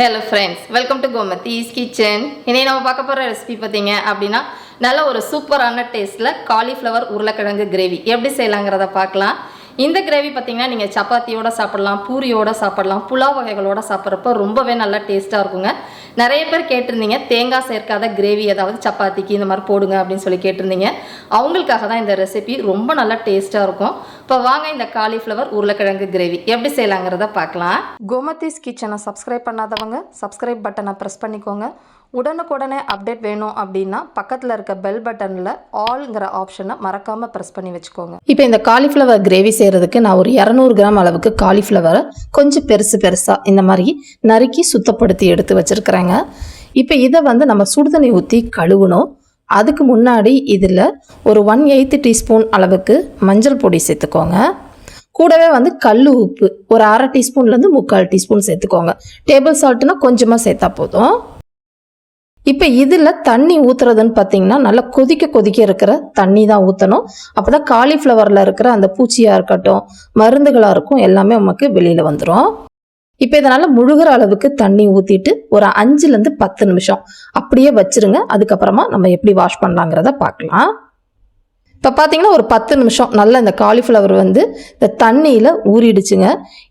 Hello friends welcome to Gomathi's kitchen இன்னைக்கு நம்ம பார்க்க போகிற ரெசிபி பார்த்தீங்க அப்படின்னா நல்ல ஒரு சூப்பரான டேஸ்ட்டில் காலிஃப்ளவர் உருளைக்கிழங்கு கிரேவி எப்படி செய்யலாங்கிறத பார்க்கலாம். இந்த கிரேவி பார்த்தீங்கன்னா நீங்கள் சப்பாத்தியோட சாப்பிடலாம் பூரியோட சாப்பிடலாம் புலாவ் வகைகளோட சாப்பிட்றப்ப ரொம்பவே நல்லா டேஸ்ட்டாக இருக்குங்க. நிறைய பேர் கேட்டிருந்தீங்க தேங்காய் சேர்க்காத கிரேவி ஏதாவது சப்பாத்திக்கு இந்த மாதிரி போடுங்க அப்படின்னு சொல்லி கேட்டிருந்தீங்க. அவங்களுக்காக தான் இந்த ரெசிபி ரொம்ப நல்லா டேஸ்ட்டாக இருக்கும். இப்போ வாங்க இந்த காலிஃப்ளவர் உருளைக்கிழங்கு கிரேவி எப்படி செய்யலாங்கிறத பார்க்கலாம். கோமதிஸ் கிச்சனை சப்ஸ்கிரைப் பண்ணாதவங்க சப்ஸ்கிரைப் பட்டனை ப்ரெஸ் பண்ணிக்கோங்க. உடனுக்குடனே அப்டேட் வேணும் அப்படின்னா பக்கத்தில் இருக்க பெல் பட்டனில் ஆல்ங்கிற ஆப்ஷனை மறக்காமல் ப்ரெஸ் பண்ணி வச்சுக்கோங்க. இப்போ இந்த காலிஃப்ளவர் கிரேவி செய்கிறதுக்கு நான் ஒரு இரநூறு கிராம் அளவுக்கு காலிஃப்ளவரை கொஞ்சம் பெருசு பெருசாக இந்த மாதிரி நறுக்கி சுத்தப்படுத்தி எடுத்து வச்சுருக்கிறேங்க. இப்போ இதை வந்து நம்ம சுடுதண்ணி ஊற்றி கழுவணும். அதுக்கு முன்னாடி இதில் ஒரு ஒன் எயித்து டீஸ்பூன் அளவுக்கு மஞ்சள் பொடி சேர்த்துக்கோங்க. கூடவே வந்து கல் உப்பு ஒரு அரை டீஸ்பூன்லேருந்து முக்கால் டீஸ்பூன் சேர்த்துக்கோங்க. டேபிள் சால்ட்னா கொஞ்சமாக சேர்த்தா போதும். இப்போ இதில் தண்ணி ஊற்றுறதுன்னு பார்த்தீங்கன்னா நல்லா கொதிக்க கொதிக்க இருக்கிற தண்ணி தான் ஊற்றணும் அப்போ தான் காலிஃப்ளவரில் இருக்கிற அந்த பூச்சியாக இருக்கட்டும் மருந்துகளாக இருக்கும் எல்லாமே நமக்கு வெளியில் வந்துடும் இப்போ இதனால் முழுகிற அளவுக்கு தண்ணி ஊற்றிட்டு ஒரு அஞ்சுலேருந்து பத்து நிமிஷம் அப்படியே வச்சிருங்க. அதுக்கப்புறமா நம்ம எப்படி வாஷ் பண்ணலாங்கிறத பார்க்கலாம். இப்போ பார்த்தீங்கன்னா ஒரு பத்து நிமிஷம் நல்லா இந்த காலிஃப்ளவர் வந்து இந்த தண்ணியில் ஊறிடுச்சுங்க.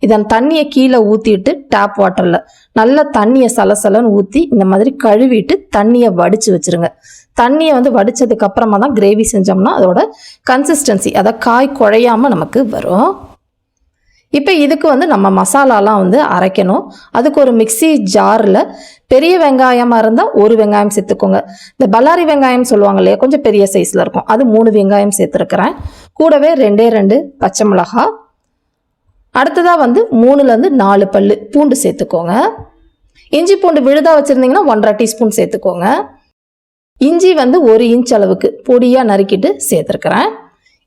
இதன் தண்ணியை கீழே ஊற்றிட்டு டேப் வாட்டரில் நல்லா தண்ணியை சலசலன்னு ஊற்றி இந்த மாதிரி கழுவிட்டு தண்ணியை வடித்து வச்சுருங்க. தண்ணியை வந்து வடித்ததுக்கப்புறமா தான் கிரேவி செஞ்சோம்னா அதோட கன்சிஸ்டன்சி அதை காய் குழையாமல் நமக்கு வரும். இப்போ இதுக்கு வந்து நம்ம மசாலாலாம் வந்து அரைக்கணும். அதுக்கு ஒரு மிக்ஸி ஜாரில் பெரிய வெங்காயமாக இருந்தால் ஒரு வெங்காயம் சேர்த்துக்கோங்க. இந்த பல்லாரி வெங்காயம் சொல்லுவாங்க இல்லையா கொஞ்சம் பெரிய சைஸில் இருக்கும். அது மூணு வெங்காயம் சேர்த்துருக்குறேன். கூடவே ரெண்டே ரெண்டு பச்சை மிளகா. அடுத்ததாக வந்து மூணுலேருந்து நாலு பல் பூண்டு சேர்த்துக்கோங்க. இஞ்சி பூண்டு விழுதா வச்சுருந்தீங்கன்னா ஒன்றரை டீஸ்பூன் சேர்த்துக்கோங்க. இஞ்சி வந்து ஒரு இன்ச் அளவுக்கு பொடியாக நறுக்கிட்டு சேர்த்துருக்குறேன்.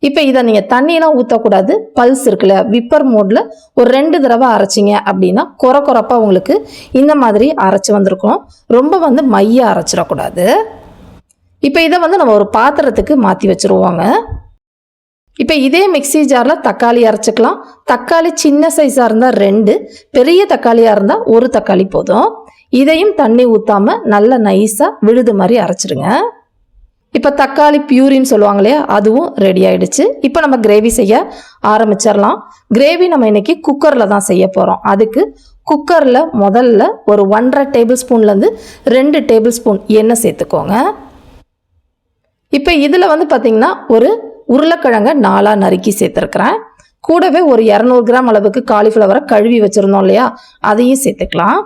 இப்போ இதை நீங்கள் தண்ணியெல்லாம் ஊற்றக்கூடாது பல்ஸ் இருக்குல்ல விப்பர் மோடில் ஒரு ரெண்டு தடவை அரைச்சிங்க அப்படின்னா குறை குறைப்பாக உங்களுக்கு இந்த மாதிரி அரைச்சி வந்திருக்கும். ரொம்ப வந்து மைய அரைச்சிடக்கூடாது. இப்போ இதை வந்து நம்ம ஒரு பாத்திரத்துக்கு மாற்றி வச்சுருவோங்க. இப்போ இதே மிக்ஸி ஜாரில் தக்காளி அரைச்சிக்கலாம். தக்காளி சின்ன சைஸாக இருந்தால் ரெண்டு பெரிய தக்காளியாக இருந்தால் ஒரு தக்காளி போதும். இதையும் தண்ணி ஊற்றாமல் நல்லா நைஸாக விழுது மாதிரி அரைச்சிடுங்க இப்போ தக்காளி பியூரின்னு சொல்லுவாங்க இல்லையா அதுவும் ரெடி ஆயிடுச்சு. இப்போ நம்ம கிரேவி செய்ய ஆரம்பிச்சிடலாம். கிரேவி நம்ம இன்னைக்கு குக்கரில் தான் செய்ய போகிறோம் அதுக்கு குக்கரில் முதல்ல ஒரு ஒன்றரை டேபிள் ஸ்பூன்லேருந்து ரெண்டு டேபிள் ஸ்பூன் எண்ணெய் சேர்த்துக்கோங்க. இப்போ இதில் வந்து பார்த்திங்கன்னா ஒரு உருளைக்கிழங்க நாலாக நறுக்கி சேர்த்துருக்குறேன். கூடவே ஒரு இரநூறு கிராம் அளவுக்கு காலிஃப்ளவரை கழுவி வச்சுருந்தோம் இல்லையா அதையும் சேர்த்துக்கலாம்.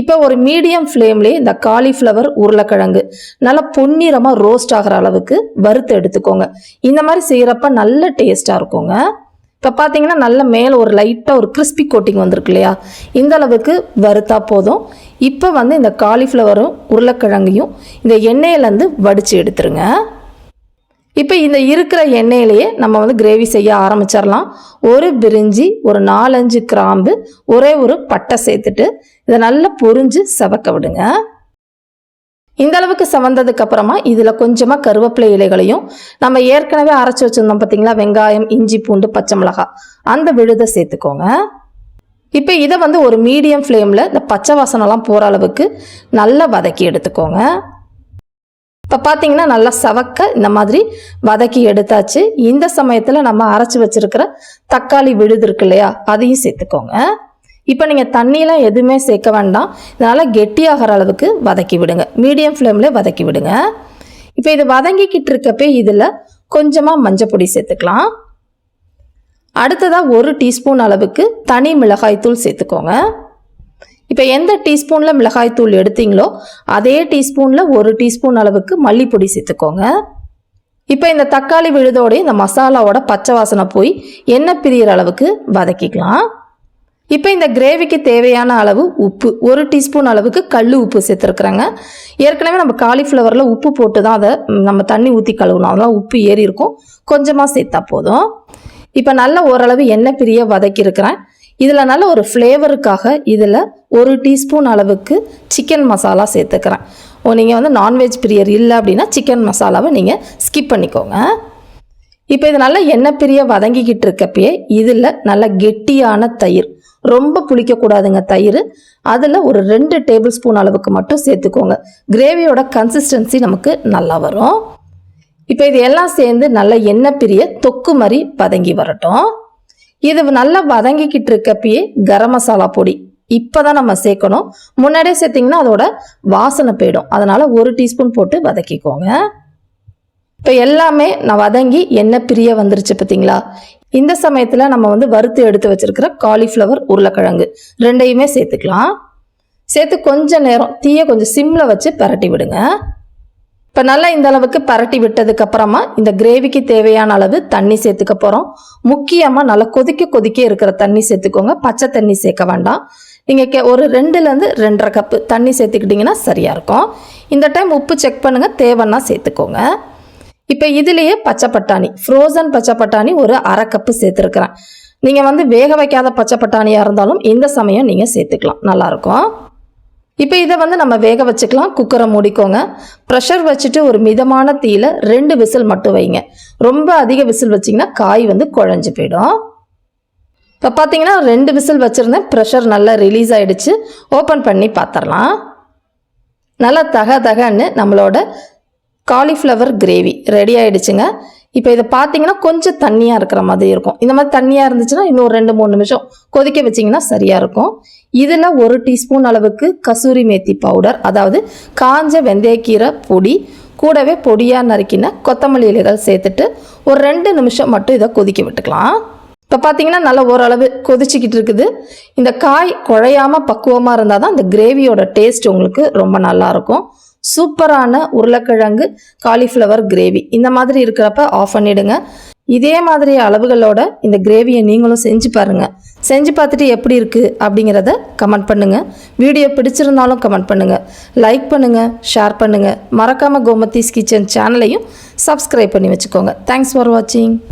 இப்போ ஒரு மீடியம் ஃப்ளேம்லேயே இந்த காலிஃப்ளவர் உருளைக்கிழங்கு நல்லா பொன்னிறமாக ரோஸ்ட் ஆகிற அளவுக்கு வறுத்து எடுத்துக்கோங்க. இந்த மாதிரி செய்கிறப்ப நல்ல டேஸ்ட்டாக இருக்குங்க. இப்போ பார்த்தீங்கன்னா நல்ல மேலே ஒரு லைட்டாக ஒரு கிறிஸ்பி கோட்டிங் வந்திருக்கு இல்லையா? இந்த அளவுக்கு வறுத்தா போதும். இப்போ வந்து இந்த காலிஃப்ளவரும் உருளைக்கிழங்கையும் இந்த எண்ணெயிலேருந்து வடித்து எடுத்துருங்க. இப்போ இந்த இருக்கிற எண்ணெயிலேயே நம்ம வந்து கிரேவி செய்ய ஆரம்பிச்சிடலாம். ஒரு பிரிஞ்சி ஒரு நாலஞ்சு கிராம்பு ஒரே ஒரு பட்டை சேர்த்துட்டு இதை நல்லா பொறிஞ்சு செவக்க விடுங்க. இந்த அளவுக்கு செவந்ததுக்கு அப்புறமா இதில் கொஞ்சமாக கருவேப்பிலை இலைகளையும் நம்ம ஏற்கனவே அரைச்சி வச்சுருந்தோம் பார்த்தீங்களா வெங்காயம் இஞ்சி பூண்டு பச்சை மிளகாய் அந்த விழுதை சேர்த்துக்கோங்க. இப்போ இதை வந்து ஒரு மீடியம் ஃப்ளேமில் இந்த பச்சை வாசனைலாம் போகிற அளவுக்கு நல்லா வதக்கி எடுத்துக்கோங்க. இப்போ பார்த்தீங்கன்னா நல்லா சவக்க இந்த மாதிரி வதக்கி எடுத்தாச்சு. இந்த சமயத்தில் நம்ம அரைச்சி வச்சிருக்கிற தக்காளி விழுது இருக்கு இல்லையா அதையும் சேர்த்துக்கோங்க. இப்போ நீங்கள் தண்ணியெலாம் எதுவுமே சேர்க்க வேண்டாம். இதனால் கெட்டியாகிற அளவுக்கு வதக்கி விடுங்க. மீடியம் ஃப்ளேமில் வதக்கி விடுங்க. இப்போ இது வதங்கிக்கிட்டு இருக்கப்பே இதில் கொஞ்சமாக மஞ்சப்பொடி சேர்த்துக்கலாம். அடுத்ததாக ஒரு டீஸ்பூன் அளவுக்கு தனி மிளகாய்த்தூள் சேர்த்துக்கோங்க. இப்போ எந்த டீஸ்பூனில் மிளகாய்த்தூள் எடுத்தீங்களோ அதே டீஸ்பூனில் ஒரு டீஸ்பூன் அளவுக்கு மல்லிப்பொடி சேர்த்துக்கோங்க. இப்போ இந்த தக்காளி விழுதோட இந்த மசாலாவோட பச்சை வாசனை போய் எண்ணெய் பிரியிற அளவுக்கு வதக்கிக்கலாம். இப்போ இந்த கிரேவிக்கு தேவையான அளவு உப்பு ஒரு டீஸ்பூன் அளவுக்கு கல் உப்பு சேர்த்துருக்குறேங்க. ஏற்கனவே நம்ம காலிஃப்ளவரில் உப்பு போட்டு தான் அதை நம்ம தண்ணி ஊற்றி கழுவணும் அதெல்லாம் உப்பு ஏறி இருக்கும். கொஞ்சமாக சேர்த்தா போதும். இப்போ நல்ல ஓரளவு எண்ணெய் பிரிய வதக்கியிருக்கிறேன். இதில் நல்ல ஒரு ஃப்ளேவருக்காக இதில் ஒரு டீஸ்பூன் அளவுக்கு சிக்கன் மசாலா சேர்த்துக்கிறேன். ஓ நீங்கள் வந்து நான்வெஜ் பிரியர் இல்லை அப்படின்னா சிக்கன் மசாலாவை நீங்கள் ஸ்கிப் பண்ணிக்கோங்க. இப்போ இது நல்லா எண்ணெய் பிரிய வதங்கிக்கிட்டு இருக்கப்பயே இதில் நல்ல கெட்டியான தயிர் ரொம்ப புளிக்கக்கூடாதுங்க தயிர். அதில் ஒரு ரெண்டு டேபிள் ஸ்பூன் அளவுக்கு மட்டும் சேர்த்துக்கோங்க. கிரேவியோட கன்சிஸ்டன்சி நமக்கு நல்லா வரும். இப்போ இது எல்லாம் சேர்ந்து நல்லா எண்ணெய் பிரிய தொக்கு மாதிரி வதங்கி வரட்டும். இது நல்லா வதங்கிக்கிட்டு இருக்கப்பயே கரம் மசாலா பொடி. இப்போதான் நம்ம சேர்க்கணும். முன்னாடியே சேர்த்திங்கன்னா அதோட வாசனை போயிடும். அதனால் ஒரு டீஸ்பூன் போட்டு வதக்கிக்கோங்க. இப்போ எல்லாமே நான் வதங்கி எண்ணெய் பிரிய வந்துருச்சு பார்த்தீங்களா இந்த சமயத்தில் நம்ம வந்து வறுத்து எடுத்து வச்சிருக்கிற காலிஃப்ளவர் உருளைக்கிழங்கு ரெண்டையுமே சேர்த்துக்கலாம். சேர்த்து கொஞ்சம் நேரம் தீயை கொஞ்சம் சிம்மில் வச்சு பரட்டி விடுங்க. இப்போ நல்லா இந்த அளவுக்கு பரட்டி விட்டதுக்கு அப்புறமா இந்த கிரேவிக்கு தேவையான அளவு தண்ணி சேர்த்துக்க போகிறோம் முக்கியமாக நல்லா கொதிக்க கொதிக்க இருக்கிற தண்ணி சேர்த்துக்கோங்க. பச்சை தண்ணி சேர்க்க வேண்டாம். நீங்கள் கே ஒரு ரெண்டுலேருந்து ரெண்டரை கப்பு தண்ணி சேர்த்துக்கிட்டிங்கன்னா சரியாக இருக்கும். இந்த டைம் உப்பு செக் பண்ணுங்கள் தேவைன்னா சேர்த்துக்கோங்க. இப்போ இதுலேயே பச்சை பட்டாணி ஃப்ரோசன் பச்சை பட்டாணி ஒரு அரை கப்பு சேர்த்துருக்குறேன். நீங்கள் வந்து வேக வைக்காத பச்சை பட்டாணியாக இருந்தாலும் இந்த சமயம் நீங்கள் சேர்த்துக்கலாம். நல்லாயிருக்கும் இப்போ இதை வந்து நம்ம வேக வச்சுக்கலாம். குக்கரை மூடிக்கோங்க. ப்ரெஷர் வச்சுட்டு ஒரு மிதமான தீயில ரெண்டு விசில் மட்டும் வைங்க. ரொம்ப அதிக விசில் வச்சிங்கன்னா காய் வந்து குழஞ்சு போயிடும். இப்போ பார்த்தீங்கன்னா ரெண்டு விசில் வச்சுருந்தேன். ப்ரெஷர் நல்லா ரிலீஸ் ஆகிடுச்சு ஓப்பன் பண்ணி பார்த்துடலாம் நல்லா தக தகன்னு நம்மளோட காலிஃப்ளவர் கிரேவி ரெடி ஆகிடுச்சுங்க இப்போ இதை பார்த்தீங்கன்னா கொஞ்சம் தண்ணியாக இருக்கிற மாதிரி இருக்கும். இந்த மாதிரி தண்ணியாக இருந்துச்சுன்னா இன்னும் ஒரு ரெண்டு மூணு நிமிஷம் கொதிக்க வச்சிங்கன்னா சரியாக இருக்கும். இதில் ஒரு டீஸ்பூன் அளவுக்கு கசூரி மேத்தி பவுடர் அதாவது காஞ்ச வெந்தயக்கீரை பொடி கூடவே பொடியாக நறுக்கின கொத்தமல்லி இலைகள் சேர்த்துட்டு ஒரு ரெண்டு நிமிஷம் மட்டும் இதை கொதிக்க விட்டுக்கலாம். இப்போ பார்த்தீங்கன்னா நல்லா ஓரளவு கொதிச்சிக்கிட்டு இருக்குது. இந்த காய் குழையாமல் பக்குவமாக இருந்தால் தான் இந்த கிரேவியோட டேஸ்ட் உங்களுக்கு ரொம்ப நல்லா இருக்கும். சூப்பரான உருளைக்கிழங்கு காலிஃப்ளவர் கிரேவி இந்த மாதிரி இருக்கிறப்ப ஆஃப் பண்ணிடுங்க. இதே மாதிரி அளவுகளோட இந்த கிரேவியை நீங்களும் செஞ்சு பாருங்கள் செஞ்சு பார்த்துட்டு எப்படி இருக்குது அப்படிங்கிறத கமெண்ட் பண்ணுங்கள் வீடியோ பிடிச்சிருந்தாலும் கமெண்ட் பண்ணுங்கள் லைக் பண்ணுங்கள் ஷேர் பண்ணுங்கள் மறக்காமல் கோமதிஸ் கிச்சன் சேனலையும் சப்ஸ்கிரைப் பண்ணி வச்சுக்கோங்க. தேங்க்ஸ் ஃபார் வாட்சிங்